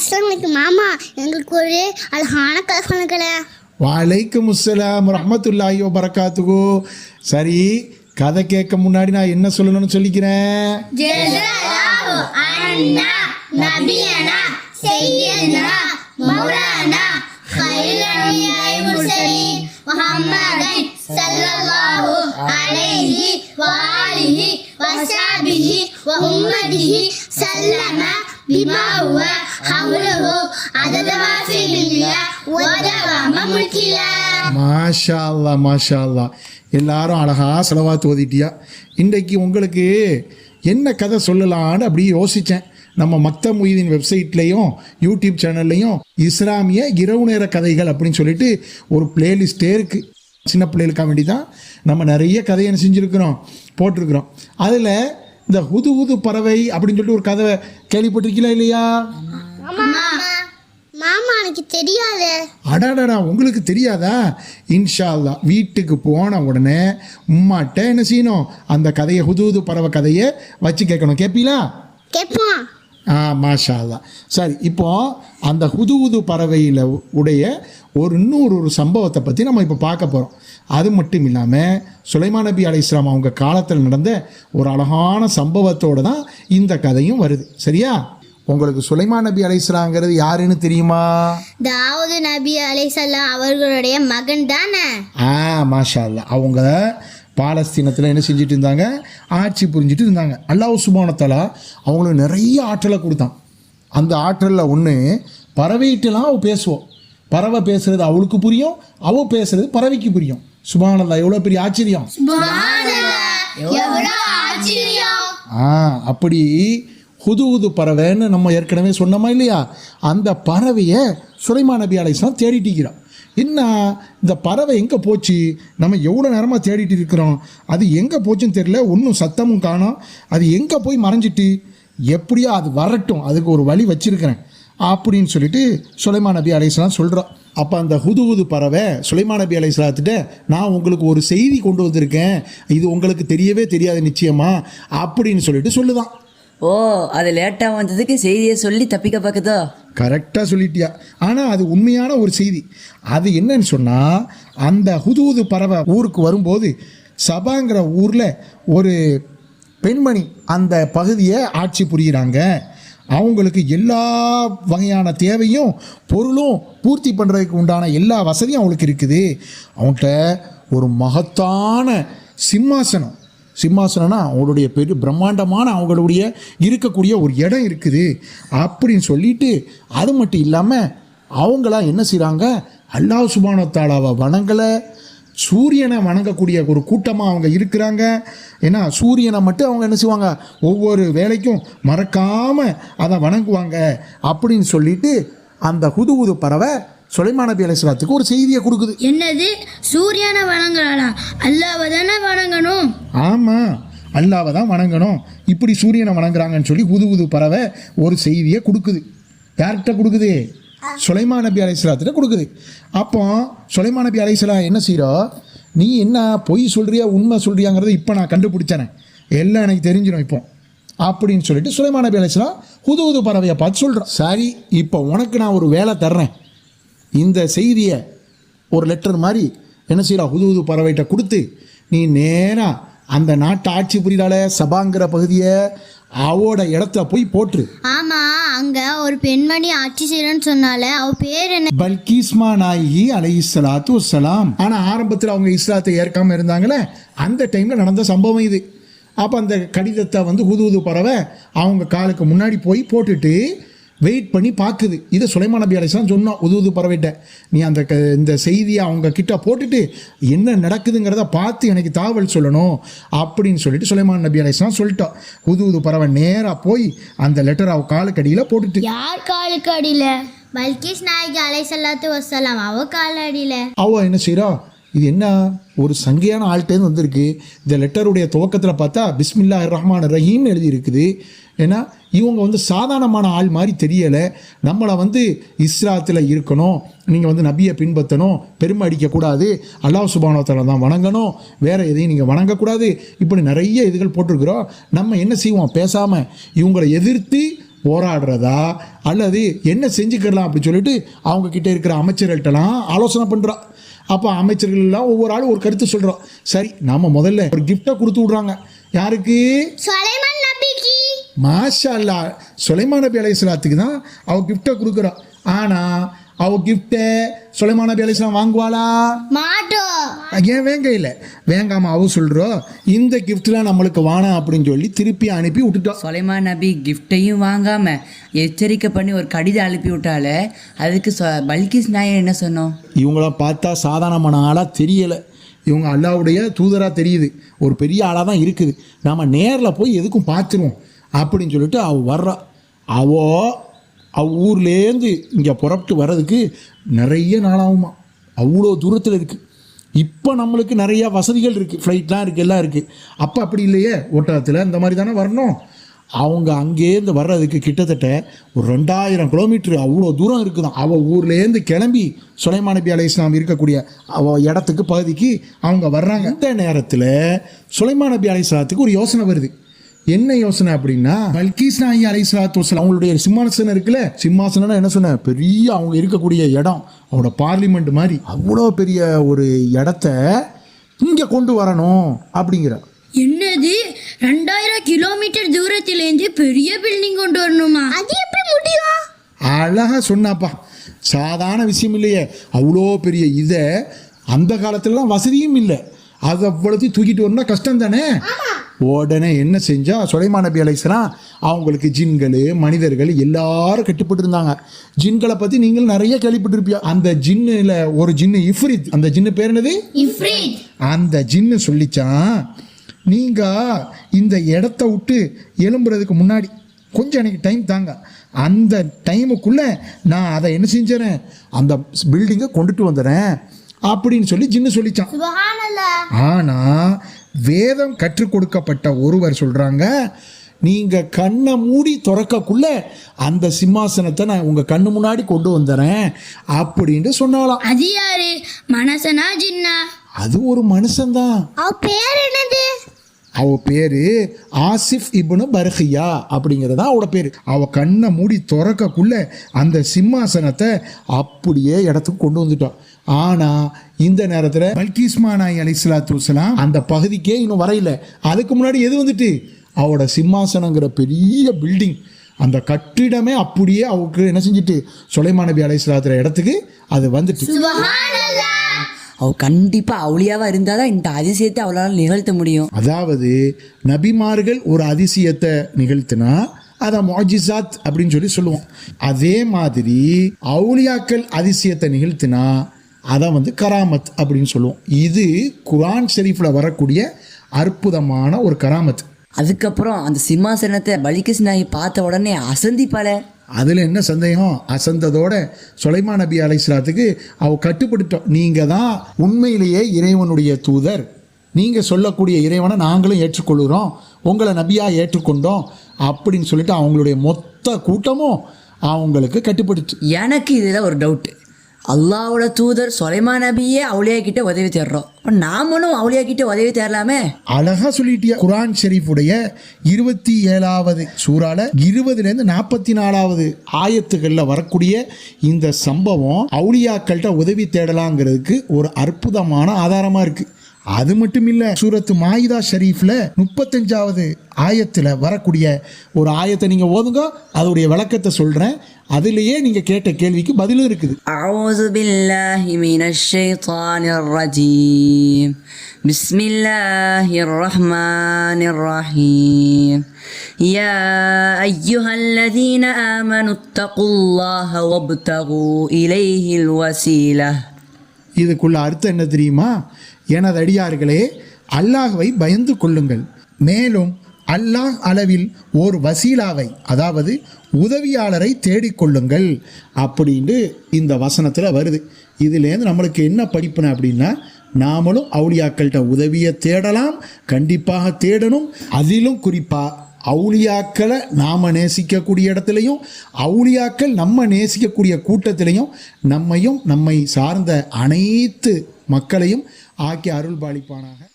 அஸ்லாம் வலைக்கும் மாமா எங்களுக்கு ஒரு அழகான கதை சொல்லுங்களேன் வலைக்கும் அஸ்ஸலாம் ரஹமத்துல்லாஹி வரகாத்துகு சரி கதை கேட்க முன்னாடி நான் என்ன சொல்லணும்னு சொல்லிக்கிறேன்? நபியனா சையதுனா மௌலானா முஹம்மதை ஸல்லல்லாஹு அலைஹி மாஷா மாஷா எல்லாரும் அழகா செலவாத்து ஓதிட்டியா? இன்றைக்கு உங்களுக்கு என்ன கதை சொல்லலான்னு அப்படி யோசித்தேன் நம்ம மக்த மொய்தீன் வெப்சைட்லேயும் யூடியூப் சேனல்லையும் இஸ்லாமிய இரவு நேர கதைகள் அப்படின்னு சொல்லிட்டு ஒரு பிளேலிஸ்டே இருக்குது சின்ன பிள்ளைகளுக்காக வேண்டி தான் நம்ம நிறைய கதையை செஞ்சுருக்குறோம் செஞ்சுருக்கிறோம் போட்டிருக்கிறோம். அதில் இந்த ஹுது ஹுது பறவை அப்படின்னு சொல்லிட்டு ஒரு கதை கேள்விப்பட்டிருக்கீங்களா இல்லையா? மாமா எனக்கு தெரியாது. அடாடா உங்களுக்கு தெரியாதா? இன்ஷா அல்லா வீட்டுக்கு போன உடனே உம்மாட்ட என்ன செய்யணும்? அந்த கதையை ஹுதூது பறவை கதையை வச்சு கேட்கணும். கேட்பீங்களா கேட்போம். மாஷா அல்லா சரி இப்போ அந்த ஹுதுஹுது பறவையில் உடைய ஒரு இன்னொரு ஒரு சம்பவத்தை பற்றி நம்ம இப்போ பார்க்க போகிறோம் அது மட்டும் இல்லாமல் சுலைமான் நபி அலை இஸ்லாம் அவங்க காலத்தில் நடந்த ஒரு அழகான சம்பவத்தோடு தான் இந்த கதையும் வருது. சரியா? உங்களுக்கு சுலைமான் நபி அலை இஸ்லாங்கிறது யாருன்னு தெரியுமா? தாவூது நபி அலைசல்லாம் அவர்களுடைய மகன் தானே ஆ மாஷா அவங்க பாலஸ்தீனத்தில் என்ன செஞ்சுட்டு இருந்தாங்க? ஆட்சி புரிஞ்சிட்டு இருந்தாங்க. அல்லாஹ் சுபானத்தாலா அவங்களுக்கு நிறைய ஆற்றலை கொடுத்தான். அந்த ஆற்றலில் ஒன்று பறவைகிட்டலாம் அவள் பேசுவோம் பறவை பேசுறது அவளுக்கு புரியும் அவள் பேசுறது பறவைக்கு புரியும். சுபானல்லா எவ்வளோ பெரிய ஆச்சரியம்? ஆ அப்படி ஹுது ஹுது பறவைன்னு நம்ம ஏற்கனவே சொன்னோமா இல்லையா? அந்த பறவையை சுலைமான் நபி அலைஸ்லாம் தேடிட்டிருக்கிறோம் என்ன இந்த பறவை எங்கே போச்சு? நம்ம எவ்வளோ நேரமாக தேடிட்டு இருக்கிறோம்? அது எங்கே போச்சுன்னு தெரியல. ஒன்றும் சத்தமும் காணும் அது எங்கே போய் மறைஞ்சிட்டு? எப்படியோ அது வரட்டும். அதுக்கு ஒரு வழி வச்சிருக்கிறேன். அப்படின்னு சொல்லிட்டு சுலைமான் நபி அலைஸ்லாம் சொல்கிறோம் அப்போ அந்த ஹுது ஹுது பறவை சுலைமான் நபி அலைஸ்லாத்துட்ட நான் உங்களுக்கு ஒரு செய்தி கொண்டு வந்திருக்கேன். இது உங்களுக்கு தெரியவே தெரியாது நிச்சயமா? அப்படின்னு சொல்லிட்டு சொல்லுதான். ஓ அது லேட்டாக வந்ததுக்கு செய்தியை சொல்லி தப்பிக்க பார்க்குதோ? கரெக்டாக சொல்லிட்டியா? ஆனால் அது உண்மையான ஒரு செய்தி. அது என்னன்னு சொன்னால் அந்த ஹுதுஹுது பறவை ஊருக்கு வரும்போது சபாங்கிற ஊரில் ஒரு பெண்மணி அந்த பகுதியை ஆட்சி புரிகிறாங்க அவங்களுக்கு எல்லா வகையான தேவையும் பொருளும் பூர்த்தி பண்ணுறதுக்கு உண்டான எல்லா வசதியும் அவங்களுக்கு இருக்குது. அவங்கள்ட்ட ஒரு மகத்தான சிம்மாசனம் சிம்மாசனம்னா அவங்களுடைய பெரிய பிரம்மாண்டமான அவங்களுடைய இருக்கக்கூடிய ஒரு இடம் இருக்குது. அப்படின்னு சொல்லிட்டு அது மட்டும் இல்லாமல் அவங்களாம் என்ன செய்கிறாங்க அல்லாஹ் சுபானத்தாலாவை வணங்கலை. சூரியனை வணங்கக்கூடிய ஒரு கூட்டமாக அவங்க இருக்கிறாங்க. ஏன்னா சூரியனை மட்டும் அவங்க என்ன செய்வாங்க? ஒவ்வொரு வேலைக்கும் மறக்காமல் அதை வணங்குவாங்க. அப்படின்னு சொல்லிட்டு அந்த ஹுது பறவை சுலைமான் நபி அலைஹிஸ்ஸலாத்துக்கு ஒரு செய்தியை கொடுக்குது. என்னது? சூரியனை வணங்கலாடா அல்லாவை தானே வணங்கணும். ஆமாம் அல்லாவை தான் வணங்கணும். இப்படி சூரியனை வணங்குறாங்கன்னு சொல்லி புது புது பறவை ஒரு செய்தியை கொடுக்குது. யார்கிட்ட கொடுக்குது? சுலைமான் நபி அலைஹிஸ்ஸலாத்திட்ட கொடுக்குது. அப்போ சுலைமான் நபி அலைஹிஸ்ஸலாம் என்ன செய்கிறோம் நீ என்ன பொய் சொல்கிறியா உண்மை சொல்கிறியாங்கிறத இப்போ நான் கண்டுபிடிச்சேனே. எல்லாம் எனக்கு தெரிஞ்சிடும் இப்போ. அப்படின்னு சொல்லிட்டு சுலைமான் நபி அலைஹிஸ்ஸலாம் புது புது பறவையை பார்த்து சொல்கிறோம் சரி இப்போ உனக்கு நான் ஒரு வேலை தர்றேன். இந்த செய்தியை ஒரு லெட்டர் மாதிரி என்ன செய்யலாம் புது புது பறவைகிட்ட கொடுத்து நீ நேராக அந்த நாட்டை ஆட்சி புரியலால சபாங்கிற பகுதியை அவோட இடத்துல போய் போட்டுரு. ஆமா அங்க ஒரு பெண்மணி ஆட்சி செய்யறன்னு சொன்னால அவ பேர் என்ன? பல்கீஸ்மா நாயகி அலை இஸ்லாத்து வசலாம் ஆனால் ஆரம்பத்தில் அவங்க இஸ்லாத்தை ஏற்காமல் இருந்தாங்களே அந்த டைமில் நடந்த சம்பவம் இது. அப்போ அந்த கடிதத்தை வந்து ஹுது ஹுது பறவை அவங்க காலுக்கு முன்னாடி போய் போட்டுட்டு வெயிட் பண்ணி பார்க்குது இதை சுலைமான் நபி அலிஸ்லாம் சொன்னோம் உது உது பறவைட்ட நீ அந்த க இந்த செய்தியை அவங்க கிட்ட போட்டுட்டு என்ன நடக்குதுங்கிறத பார்த்து எனக்கு தாவல் சொல்லணும் அப்படின்னு சொல்லிட்டு சுலைமான் நபி அலிஸ்லாம் சொல்லிட்டோம் உது உது பறவை நேராக போய் அந்த லெட்டர் அவ காலுக்கு அடியில் போட்டுட்டு. யார் காலுக்கு அடியில? பல்கிஸ் நாயகி அலைசல்லாத்து வசலாம் அவ கால அடியில அவ என்ன செய்கிறா இது என்ன? ஒரு சங்கையான ஆள்கிட்டேருந்து வந்திருக்கு. இந்த லெட்டருடைய துவக்கத்தில் பார்த்தா பிஸ்மில்லா ரஹ்மான் ரஹீம்னு எழுதியிருக்குது. ஏன்னா இவங்க வந்து சாதாரணமான ஆள் மாதிரி தெரியலை. நம்மளை வந்து இஸ்ராத்தில் இருக்கணும். நீங்கள் வந்து நபியை பின்பற்றணும். பெருமை அடிக்கக்கூடாது. அல்லாஹ் சுபானோத்தலை தான் வணங்கணும். வேறு எதையும் நீங்கள் வணங்கக்கூடாது. இப்படி நிறைய இதுகள் போட்டிருக்கிறோம். நம்ம என்ன செய்வோம்? பேசாமல் இவங்களை எதிர்த்து போராடுறதா? அல்லது என்ன செஞ்சுக்கலாம் அப்படின்னு சொல்லிட்டு அவங்கக்கிட்ட இருக்கிற அமைச்சர்கள்ட்டலாம் ஆலோசனை பண்ணுறா அப்போ அமைச்சர்கள் எல்லாம் ஒவ்வொரு ஆளும் ஒரு கருத்து சொல்கிறோம் சரி நாம முதல்ல ஒரு கிஃப்டை கொடுத்து விட்றாங்க. யாருக்கு? மாஷா அல்லா சுலைமான் நபி அலையாத்துக்கு தான் அவ கிஃப்டை கொடுக்குறா. ஆனால் அவ கிஃப்டை சுலைமான் நபி அலையாம் வாங்குவாளா? ஏன் வேங்க இல்லை? வேங்காம அவ சொல்கிறோம் இந்த கிஃப்ட்லாம் நம்மளுக்கு வேணாம் அப்படின்னு சொல்லி திருப்பி அனுப்பி விட்டுட்டோம் சொலைமான் நபி கிஃப்டையும் வாங்காம எச்சரிக்கை பண்ணி ஒரு கடிதம் அனுப்பி விட்டாலே அதுக்கு பல்கிஸ் நாயர் என்ன சொன்னோம்? இவங்களாம் பார்த்தா சாதாரணமான ஆளாக தெரியலை. இவங்க அல்லாவுடைய தூதராக தெரியுது. ஒரு பெரிய ஆளாக தான் இருக்குது. நாம் நேரில் போய் எதுக்கும் பார்த்துருவோம் அப்படின்னு சொல்லிட்டு அவ வர்றா. அவோ அவ ஊர்லேருந்து இங்கே புறப்பட்டு வர்றதுக்கு நிறைய நாளாகுமா. அவ்வளோ தூரத்தில் இருக்குது இப்போ நம்மளுக்கு நிறையா வசதிகள் இருக்குது ஃப்ளைட்லாம் இருக்குது எல்லாம் இருக்குது அப்போ அப்படி இல்லையே? ஓட்டத்தில் இந்த மாதிரி தானே வரணும்? அவங்க அங்கேருந்து வர்றதுக்கு கிட்டத்தட்ட ஒரு ரெண்டாயிரம் கிலோமீட்டர் அவ்வளோ தூரம் இருக்குதான். அவள் ஊர்லேருந்து கிளம்பி சுலைமான் நபி அலை இஸ்லாம் இருக்கக்கூடிய அவ இடத்துக்கு பகுதிக்கு அவங்க வர்றாங்க. இந்த நேரத்தில் சுலைமான் நபி அலை இஸ்லாத்துக்கு ஒரு யோசனை வருது. என்ன யோசனை அப்படின்னா பல்கீஸ் நாயி அலை இஸ்லாத்து வசலாம் அவங்களுடைய சிம்மாசனம் இருக்குல்ல? சிம்மாசனம்னா என்ன சொன்ன? பெரிய அவங்க இருக்கக்கூடிய இடம். அவங்களோட பார்லிமெண்ட் மாதிரி. அவ்வளோ பெரிய ஒரு இடத்த இங்கே கொண்டு வரணும் அப்படிங்கிற என்னது? ரெண்டாயிரம் கிலோமீட்டர் தூரத்திலேருந்து பெரிய பில்டிங் கொண்டு வரணுமா? அது எப்படி முடியும்? அழகா சொன்னாப்பா. சாதாரண விஷயம் இல்லையே. அவ்வளோ பெரிய இதை அந்த காலத்துலலாம் வசதியும் இல்லை. அது அவ்வளோத்தையும் தூக்கிட்டு வரணும்னா கஷ்டம் தானே உடனே என்ன செஞ்சா சுலைமான் நபி அலைசலாம் அவங்களுக்கு ஜின்கள் மனிதர்கள் எல்லாரும் கட்டுப்பட்டு இருந்தாங்க ஜின்களை பற்றி நீங்கள் நிறைய கேள்விப்பட்டிருப்பியா அந்த ஜின்னில் ஒரு ஜின்னு இஃப்ரித். அந்த ஜின்னு பேர் என்னது? இஃப்ரீத். அந்த ஜின்னு சொல்லிச்சான் நீங்கள் இந்த இடத்த விட்டு எழும்புறதுக்கு முன்னாடி கொஞ்சம் எனக்கு டைம் தாங்க. அந்த டைமுக்குள்ளே நான் அதை என்ன செஞ்சேன் அந்த பில்டிங்கை கொண்டுட்டு வந்துடுறேன். அப்படின்னு சொல்லி ஜின்னு சொல்லிச்சான். ஆனால் வேதம் கற்றுக் கொடுக்கப்பட்ட ஒருவர் சொல்கிறாங்க நீங்கள் கண்ணை மூடி திறக்கக்குள்ள அந்த சிம்மாசனத்தை நான் உங்கள் கண்ணு முன்னாடி கொண்டு வந்துடுறேன் அப்படின்ட்டு சொன்னாலாம் அது யாரு? மனசனா ஜின்னா? அது ஒரு மனுஷன்தான். பேர் என்னது? அவ பேர் ஆசிஃப் இப்னு பர்ஹியா அப்படிங்கிறது தான் அவளோட பேர். அவள் கண்ணை மூடி திறக்கக்குள்ள அந்த சிம்மாசனத்தை அப்படியே இடத்துக்கு கொண்டு வந்துட்டான் ஆனால் இந்த நேரத்தில் பல்கிஸ்மா நாய் அலிஸ்லாத்து அந்த பகுதிக்கே இன்னும் வரையில. அதுக்கு முன்னாடி எது வந்துட்டு? அவளோட சிம்மாசனங்கிற பெரிய பில்டிங். அந்த கட்டிடமே அப்படியே அவருக்கு என்ன செஞ்சுட்டு? சுலைமானபி அலை இடத்துக்கு அது வந்துட்டு. அவ கண்டிப்பா அவளியாவா இருந்தாதான் இந்த அதிசயத்தை அவளால் நிகழ்த்த முடியும். அதாவது நபிமார்கள் ஒரு அதிசயத்தை நிகழ்த்தினா அதை மொஜிசாத் அப்படின்னு சொல்லி சொல்லுவோம். அதே மாதிரி அவுளியாக்கள் அதிசயத்தை நிகழ்த்தினா அதை வந்து கராமத் அப்படின்னு சொல்லுவோம். இது குரான் ஷெரீஃபில் வரக்கூடிய அற்புதமான ஒரு கராமத். அதுக்கப்புறம் அந்த சிம்மாசனத்தை பலிகிஸ் நாயி பார்த்த உடனே அசந்திப்பாள. அதில் என்ன சந்தேகம்? அசந்ததோட சுலைமான் நபி அலைஸ்லாத்துக்கு அவ கட்டுப்பட்டுட்டோம் நீங்கள் தான் உண்மையிலேயே இறைவனுடைய தூதர். நீங்கள் சொல்லக்கூடிய இறைவனை நாங்களும் ஏற்றுக்கொள்கிறோம் உங்களை நபியாக ஏற்றுக்கொண்டோம் அப்படின்னு சொல்லிட்டு அவங்களுடைய மொத்த கூட்டமும் அவங்களுக்கு கட்டுப்பட்டுச்சு எனக்கு இதில் ஒரு டவுட் அல்லாவோட தூதர் சொலைமா நபியே அவளியா கிட்ட உதவி தேடுறோம். அப்ப நாமளும் அவளியா கிட்ட உதவி தேடலாமே? அழகா சொல்லிட்டியா? குரான் ஷெரீஃபுடைய இருபத்தி ஏழாவது சூறால இருபதுலேருந்து நாற்பத்தி நாலாவது ஆயத்துகளில் வரக்கூடிய இந்த சம்பவம் அவுளியாக்கள்கிட்ட உதவி தேடலாங்கிறதுக்கு ஒரு அற்புதமான ஆதாரமாக இருக்கு. அது மட்டும் இல்லை சூரத்து மாயிதா ஷரீஃபில் முப்பத்தஞ்சாவது ஆயத்தில் வரக்கூடிய ஒரு ஆயத்தை நீங்கள் ஓதுங்க அதோடைய விளக்கத்தை சொல்கிறேன் அதுலேயே நீங்கள் கேட்ட கேள்விக்கு பதிலும் இருக்குது أعوذ بالله من الشيطان الرجيم بسم الله الرحمن الرحيم يا أيها الذين آمنوا اتقوا الله وابتغوا إليه الوسيلة இதுக்குள்ள அர்த்தம் என்ன தெரியுமா? எனது அடியார்களே அல்லாஹ்வை பயந்து கொள்ளுங்கள். மேலும் அல்லாஹ் அளவில் ஓர் வசீலாவை அதாவது உதவியாளரை தேடிக்கொள்ளுங்கள் அப்படின்ட்டு இந்த வசனத்தில் வருது. இதுலேருந்து நம்மளுக்கு என்ன படிப்புன அப்படின்னா நாமளும் அவுளியாக்கள்கிட்ட உதவியை தேடலாம் கண்டிப்பாக தேடணும். அதிலும் குறிப்பாக அவுளியாக்களை நாம் நேசிக்கக்கூடிய இடத்துலையும் அவுளியாக்கள் நம்ம நேசிக்கக்கூடிய கூட்டத்திலையும் நம்மையும் நம்மை சார்ந்த அனைத்து மக்களையும் ஆக்கி அருள் பாலிப்பானாக